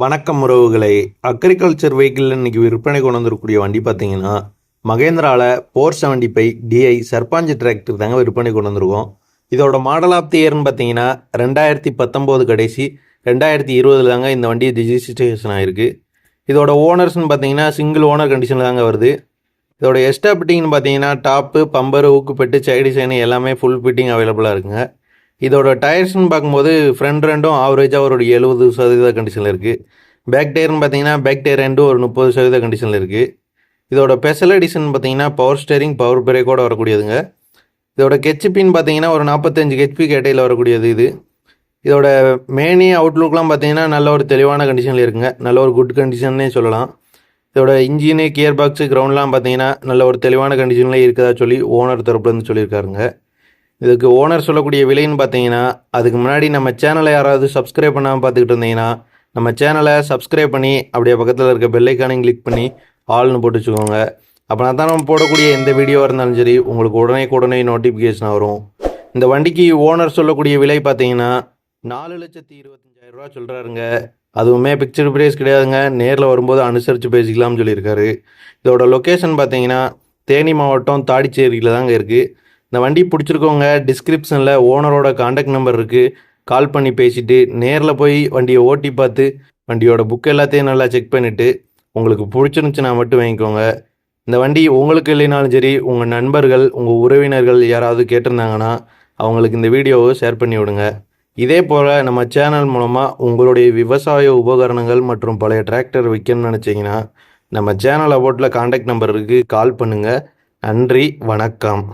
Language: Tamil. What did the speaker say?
வணக்கம் உறவுகளை. அக்ரிகல்ச்சர் வெஹிக்கிளில் இன்னைக்கு விற்பனை கொண்டு வந்திருக்கக்கூடிய வண்டி பார்த்தீங்கன்னா மகேந்திராவில் four seventy five DI Sarpanch tractor தாங்க விற்பனை கொண்டு வந்திருக்கோம். இதோட மாடல் ஆஃப் தி இயர்னு பார்த்தீங்கன்னா ரெண்டாயிரத்தி பத்தொம்போது கடைசி ரெண்டாயிரத்தி இருபதுல தாங்க இந்த வண்டி ரிஜிஸ்ட்ரேஷன் ஆகிருக்கு இதோட ஓனர்ஸ்னு பார்த்தீங்கன்னா சிங்கிள் ஓனர் கண்டிஷனில் தாங்க வருது. இதோட எஸ்டாபிட்டிங்னு ஃபிட்டிங்னு பார்த்தீங்கன்னா டாப்பு பம்பரு ஊக்குப்பெட்டு சைடு சைனு எல்லாமே ஃபுல் ஃபிட்டிங் அவைலபிளாக இருக்குங்க. இதோட டயர்ஸ்னு பார்க்கும்போது ஃப்ரண்ட் ரெண்டும் ஆவரேஜாக ஒரு எழுபது சதவீத கண்டிஷனில் இருக்குது பேக் டயர்னு பார்த்தீங்கன்னா பேக் டயர் ரெண்டும் ஒரு முப்பது சதவீத கண்டிஷனில் இருக்குது இதோட ஸ்பெஷல் எடிஷன் பார்த்தீங்கன்னா பவர் ஸ்டேரிங் பவர் பிரேக்கோட வரக்கூடியதுங்க. இதோட கெச்சிப்பின்னு பார்த்தீங்கன்னா ஒரு நாற்பத்தஞ்சு ஹெச்பி கேட்டையில் வரக்கூடியது இது. இதோட மேனி அவுட்லுக்லாம் பார்த்தீங்கன்னா நல்ல ஒரு தெளிவான கண்டிஷனில் இருக்குங்க. நல்ல ஒரு குட் கண்டிஷன்னே சொல்லலாம். இதோட இன்ஜினு கியர் பாக்ஸு கிரவுண்ட்லாம் பார்த்தீங்கன்னா நல்ல ஒரு தெளிவான கண்டிஷனில் இருக்கதா சொல்லி ஓனர் தரப்புலேருந்து சொல்லியிருக்காருங்க. இதுக்கு ஓனர் சொல்லக்கூடிய விலைன்னு பார்த்தீங்கன்னா அதுக்கு முன்னாடி நம்ம சேனலை யாராவது சப்ஸ்கிரைப் பண்ணாமல் பார்த்துக்கிட்டு இருந்தீங்கன்னா நம்ம சேனலை சப்ஸ்கிரைப் பண்ணி அப்படியே பக்கத்தில் இருக்க பெல்லைக்கானையும் கிளிக் பண்ணி ஆல்னு போட்டு வச்சுக்கோங்க. அப்படின்னா தான் நம்ம போடக்கூடிய எந்த வீடியோவாக இருந்தாலும் சரி உங்களுக்கு உடனே உடனே நோட்டிஃபிகேஷன் வரும். இந்த வண்டிக்கு ஓனர் சொல்லக்கூடிய விலை பார்த்தீங்கன்னா நாலு லட்சத்தி இருபத்தஞ்சாயிரம் ரூபா சொல்கிறாருங்க அதுவுமே பிக்சர் ப்ரைஸ் கிடையாதுங்க. நேரில் வரும்போது அனுசரித்து பேசிக்கலாம்னு சொல்லியிருக்காரு. இதோட லொக்கேஷன் பார்த்தீங்கன்னா தேனி மாவட்டம் தாடிச்சேரியில் தாங்க இருக்குது இந்த வண்டி பிடிச்சிருக்கவங்க டிஸ்கிரிப்ஷனில் ஓனரோட காண்டாக்ட் நம்பர் இருக்குது கால் பண்ணி பேசிவிட்டு நேரில் போய் வண்டியை ஓட்டி பார்த்து வண்டியோட புக் எல்லாத்தையும் நல்லா செக் பண்ணிவிட்டு உங்களுக்கு பிடிச்சிருந்துச்சுன்னா மட்டும் வாங்கிக்கோங்க. இந்த வண்டி உங்களுக்கு இல்லைனாலும் சரி உங்கள் நண்பர்கள் உங்கள் உறவினர்கள் யாராவது கேட்டிருந்தாங்கன்னா அவங்களுக்கு இந்த வீடியோவை ஷேர் பண்ணி விடுங்க. இதே போல் நம்ம சேனல் மூலமாக உங்களுடைய விவசாய உபகரணங்கள் மற்றும் பழைய டிராக்டர் விற்கணும்னு நினச்சிங்கன்னா நம்ம சேனல் அபோட்டில் காண்டாக்ட் நம்பர் இருக்குது கால் பண்ணுங்கள் நன்றி வணக்கம்.